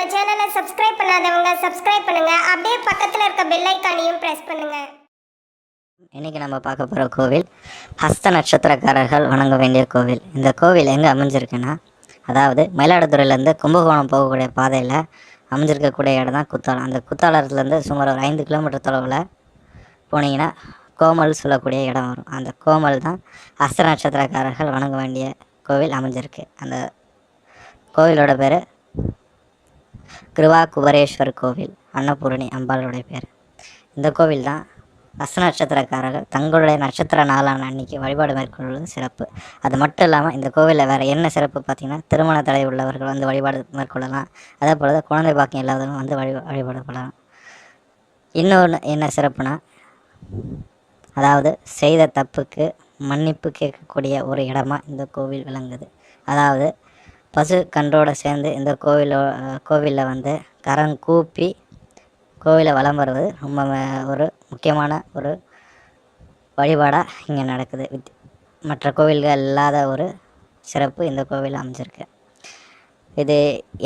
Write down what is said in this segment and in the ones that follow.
Subscribe பண்ணுங்க. அப்படியே பக்கத்தில் இருக்க பெல் ஐக்கானையும் ப்ரெஸ் பண்ணுங்க. இன்னைக்கு நம்ம பார்க்க போகிற கோவில் ஹஸ்த நட்சத்திரக்காரர்கள் வணங்க வேண்டிய கோவில். இந்த கோவில் எங்கே அமைஞ்சிருக்குன்னா அதாவது மயிலாடுதுறையிலேருந்து கும்பகோணம் போகக்கூடிய பாதையில் அமைஞ்சிருக்கக்கூடிய இடம் தான் குத்தாலம். அந்த குத்தாலத்துலேருந்து சுமார் ஒரு ஐந்து கிலோமீட்டர் தொலைவில் போனீங்கன்னா கோமல் சொல்லக்கூடிய இடம் வரும். அந்த கோமல் தான் ஹஸ்த நட்சத்திரக்காரர்கள் வணங்க வேண்டிய கோவில் அமைஞ்சிருக்கு. அந்த கோவிலோட பேர் கிருவா குபரேஸ்வர் கோவில் அன்னபூரணி அம்பாளுடைய பேர். இந்த கோவில் தான் அஸ்த நட்சத்திரக்காரர்கள் தங்களுடைய நட்சத்திர நாளான அன்னைக்கு வழிபாடு மேற்கொள்வது சிறப்பு. அது மட்டும் இல்லாமல் இந்த கோவிலில் வேறு என்ன சிறப்பு பார்த்தீங்கன்னா திருமண தடை உள்ளவர்கள் வந்து வழிபாடு மேற்கொள்ளலாம். அதே போல் தான் குழந்தை பாக்கியம் இல்லாதவங்க வந்து வழி வழிபாடு பண்ணலாம். இன்னொன்று என்ன சிறப்புனா அதாவது செய்த தப்புக்கு மன்னிப்பு கேட்கக்கூடிய ஒரு இடமா இந்த கோவில் விளங்குது. அதாவது பசு கன்றோடு சேர்ந்து இந்த கோவிலோ கோவிலில் வந்து கரம் கூப்பி கோவிலை வலம் வருவது ரொம்ப ஒரு முக்கியமான ஒரு வழிபாடாக இங்கே நடக்குது. வித் மற்ற கோவில்கள் இல்லாத ஒரு சிறப்பு இந்த கோவில் அமைஞ்சிருக்கு. இது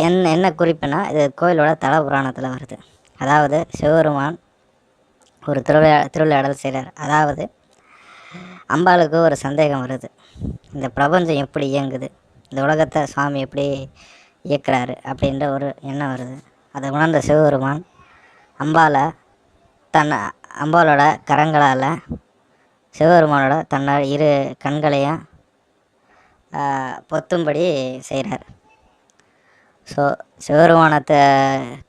என் என்ன குறிப்புனா இது கோவிலோட தல புராணத்தில் வருது. அதாவது சிவபெருமான் ஒரு திருவிழா திருவிளையாடல் செய்கிறார் அதாவது அம்பாளுக்கு ஒரு சந்தேகம் வருது. இந்த பிரபஞ்சம் எப்படி இயங்குது? இந்த உலகத்தை சுவாமி எப்படி இயக்குறாரு அப்படின்ற ஒரு எண்ணம் வருது. அதை உணர்ந்த சிவபெருமான் அம்பாவை தன் அம்பாலோட கரங்களால் சிவபெருமானோட தன்னோட இரு கண்களையும் பொத்தும்படி செய்கிறார் ஸோ சிவபெருமானத்தை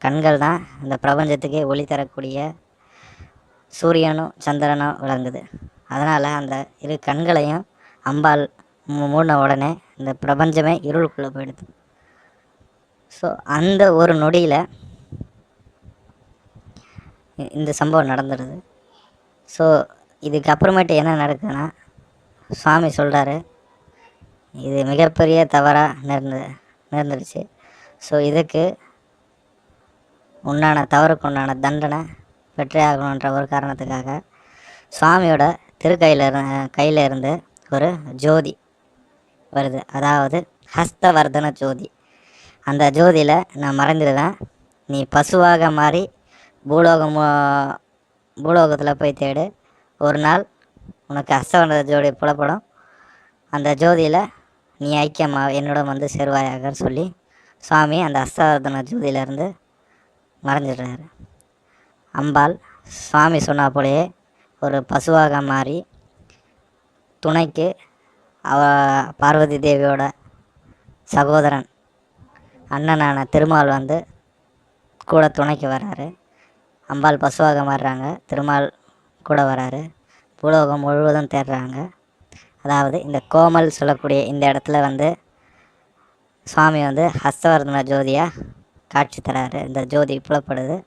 கண்கள் தான் இந்த பிரபஞ்சத்துக்கே ஒளி தரக்கூடிய சூரியனும் சந்திரனும் விளங்குது. அதனால் அந்த இரு கண்களையும் அம்பாள் மூடின உடனே இந்த பிரபஞ்சமே இருளுக்குள்ளே போயிடுது. ஸோ அந்த ஒரு நொடியில் இந்த சம்பவம் நடந்துடுது ஸோ இதுக்கு அப்புறமேட்டு என்ன நடக்குதுன்னா சுவாமி சொல்கிறாரு இது மிகப்பெரிய தவறாக நேர்ந்து நேர்ந்துடுச்சு ஸோ இதுக்கு உண்டான தவறுக்கு உண்டான தண்டனை பெற்றே ஒரு காரணத்துக்காக சுவாமியோட திருக்கையில் இரு கையில் இருந்து ஒரு ஜோதி வருது. அதாவது ஹஸ்தவர்தன ஜோதி. அந்த ஜோதியில் நான் மறைஞ்சிருவேன். நீ பசுவாக மாறி பூலோகம் பூலோகத்தில் போய் தேடு. ஒரு நாள் உனக்கு ஹஸ்தவர்தன ஜோதி புலப்படும். அந்த ஜோதியில் நீ ஐக்கியமாக என்னிடம் வந்து சேருவாயாகன்னு சொல்லி சுவாமி அந்த ஹஸ்தவர்தன ஜோதியிலேருந்து மறைஞ்சிடுறாரு. அம்பாள் சுவாமி சொன்னா போலயே ஒரு பசுவாக மாறி துணைக்கு அவ பார்வதி தேவியோட சகோதரன் அண்ணனான திருமால் வந்து கூட துணைக்கு வராரு. அம்பாள் பசுவாக மாறுறாங்க திருமால் கூட வராரு. பூலோகம் முழுவதும் தேடுறாங்க அதாவது இந்த கோமல் சொல்லக்கூடிய இந்த இடத்துல வந்து சுவாமி வந்து ஹஸ்தவர்தன ஜோதியாக காட்சி தராரு. இந்த ஜோதி புலப்படுது.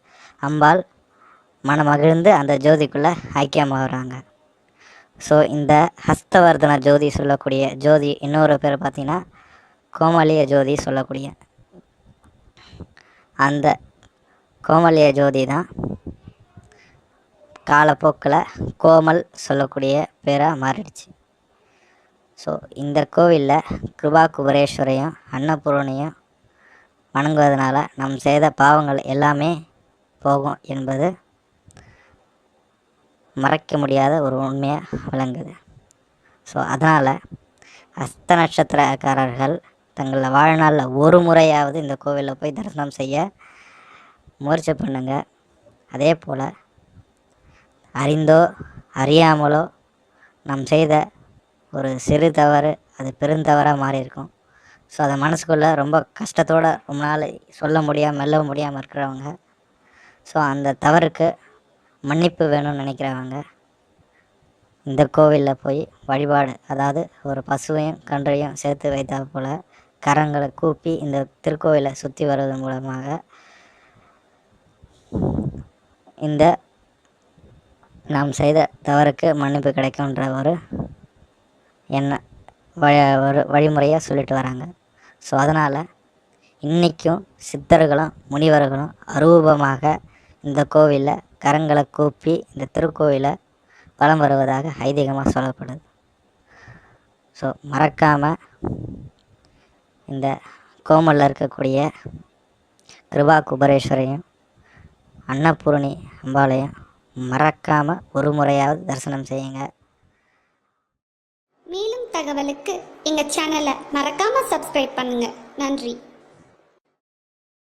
அம்பாள் மனமகிழ்ந்து அந்த ஜோதிக்குள்ளே ஐக்கியமாகறாங்க ஸோ இந்த ஹஸ்தவர்தன ஜோதி சொல்லக்கூடிய ஜோதி இன்னொரு பேர் பார்த்தீங்கன்னா கோமலிய ஜோதி சொல்லக்கூடிய. அந்த கோமலிய ஜோதி தான் காலப்போக்கில் கோமல் சொல்லக்கூடிய பேராக மாறிடுச்சு. ஸோ இந்த கோவிலில் கிருபா குபரேஸ்வரையும் அன்னபூரணையும் வணங்குவதனால நம் செய்த பாவங்கள் எல்லாமே போகும் என்பது மறைக்க முடியாத ஒரு உண்மையாக விளங்குது. ஸோ அதனால் அஸ்த நட்சத்திரக்காரர்கள் தங்கள வாழ்நாளில் ஒரு முறையாவது இந்த கோவிலில் போய் தரிசனம் செய்ய முயற்சி பண்ணுங்க. அதே போல் அறிந்தோ அறியாமலோ நாம் செய்த ஒரு சிறு தவறு அது பெருந்தவறாக மாறி இருக்கும் ஸோ அதை மனசுக்குள்ளே ரொம்ப கஷ்டத்தோடு ரொம்ப நாள் சொல்ல முடியாமல் மெல்ல முடியாமல் இருக்கிறவங்க. ஸோ அந்த தவறுக்கு மன்னிப்பு வேணும்னு நினைக்கிறவங்க இந்த கோவிலில் போய் வழிபாடு அதாவது ஒரு பசுவையும் கன்றையும் சேர்த்து வைத்தா போல் கரங்களை கூப்பி இந்த திருக்கோவிலை சுற்றி வருவதன் மூலமாக இந்த நாம் செய்த தவறுக்கு மன்னிப்பு கிடைக்கும்ன்ற ஒரு என்ன வழ ஒரு வழிமுறையாக சொல்லிட்டு வராங்க. ஸோ அதனால் இன்றைக்கும் சித்தர்களும் முனிவர்களும் அரூபமாக இந்த கோவிலில் கரங்களை கூப்பி இந்த திருக்கோவிலை வலம் வருவதாக ஐதீகமாக சொல்லப்படுது. ஸோ மறக்காமல் இந்த கோமலில் இருக்கக்கூடிய கிருபா குபரேஸ்வரையும் அன்னபூரணி அம்பாளையும் மறக்காமல் ஒரு முறையாவது தரிசனம் செய்யுங்க. மேலும் தகவலுக்கு எங்கள் சேனலை மறக்காமல் சப்ஸ்கிரைப் பண்ணுங்கள் நன்றி.